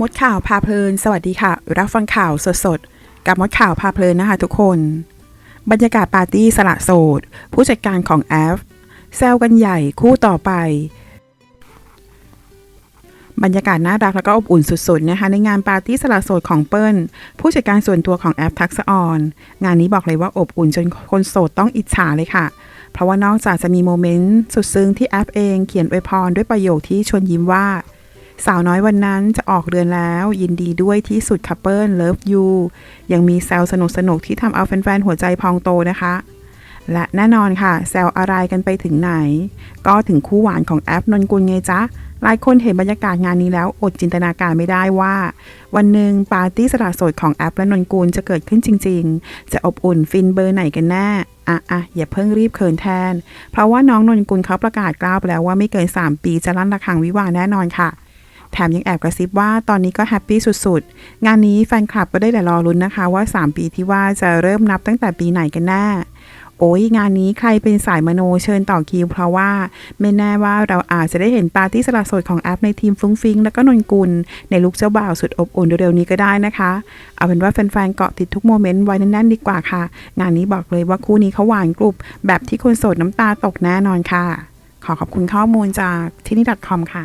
มดข่าวพาเพลิน สวัสดีค่ะ รับฟังข่าวสดๆ กับมดข่าวพาเพลินนะคะทุกคน บรรยากาศปาร์ตี้สละโสด ผู้จัดการของแอฟแซวกันใหญ่คู่ต่อไป บรรยากาศน่ารักแล้วก็อบอุ่นสุดๆนะคะในงานปาร์ตี้สละโสดของเปิ้ล ผู้จัดการส่วนตัวของแอฟทักษออนงานนี้บอกเลยว่าอบอุ่นจนคนโสดต้องอิจฉาเลยค่ะ เพราะว่านอกจากจะมีโมเมนต์สุดซึ้งที่แอฟเองเขียนอวยพรด้วยประโยคที่ชวนยิ้มว่า สาวน้อยวันนั้นจะออกเรือนแล้ว ยินดีด้วยที่สุดคัพเปิลเลิฟยูยังมีแซวสนุกสนุกที่ทำเอาแฟนๆ หัวใจพองโตนะคะ และแน่นอนค่ะแซวอะไรกันไปถึงไหน ก็ถึงคู่หวานของแอปนนกุลไงจ๊ะ หลายคนเห็นบรรยากาศงานนี้แล้วอดจินตนาการไม่ได้ว่า วันหนึ่งปาร์ตี้สละโสดของแอปและนนกุลจะเกิดขึ้นจริง ๆ จะอบอุ่นฟินเบอร์ไหนกันแน่อะอะอย่าเพิ่งรีบเขินแทน เพราะว่าน้องนนกุลเขาประกาศกล้าวไปแล้วว่าไม่เกิน 3 ปีจะลั่นระฆังวิวาแน่นอนค่ะ แถมยังแอบกระซิบว่าตอนนี้ก็แฮปปี้สุดๆ งานนี้แฟนคลับก็ได้แต่รอลุ้นนะคะว่า 3 ปีที่ว่าจะเริ่มนับตั้งแต่ปีไหนกันแน่โอ้ยงานนี้ใครเป็นสายมโนเชิญต่อคิวเพราะว่าไม่แน่ว่าเราอาจจะได้เห็นปาร์ตี้สละโสดของแอปในทีมฟุ้งฟิงแล้วก็นนกุล ในลุคเจ้าบ่าวสุดอบอุ่นเร็วๆนี้ก็ได้นะคะ เอาเป็นว่าแฟนๆเกาะติดทุกโมเมนต์ไว้แน่นๆดีกว่าค่ะ งานนี้บอกเลยว่าคู่นี้เขาหวานกรุบ แบบที่คนโสดน้ำตาตกแน่นอนค่ะ ขอขอบคุณข้อมูลจากที่นี่ .com ค่ะ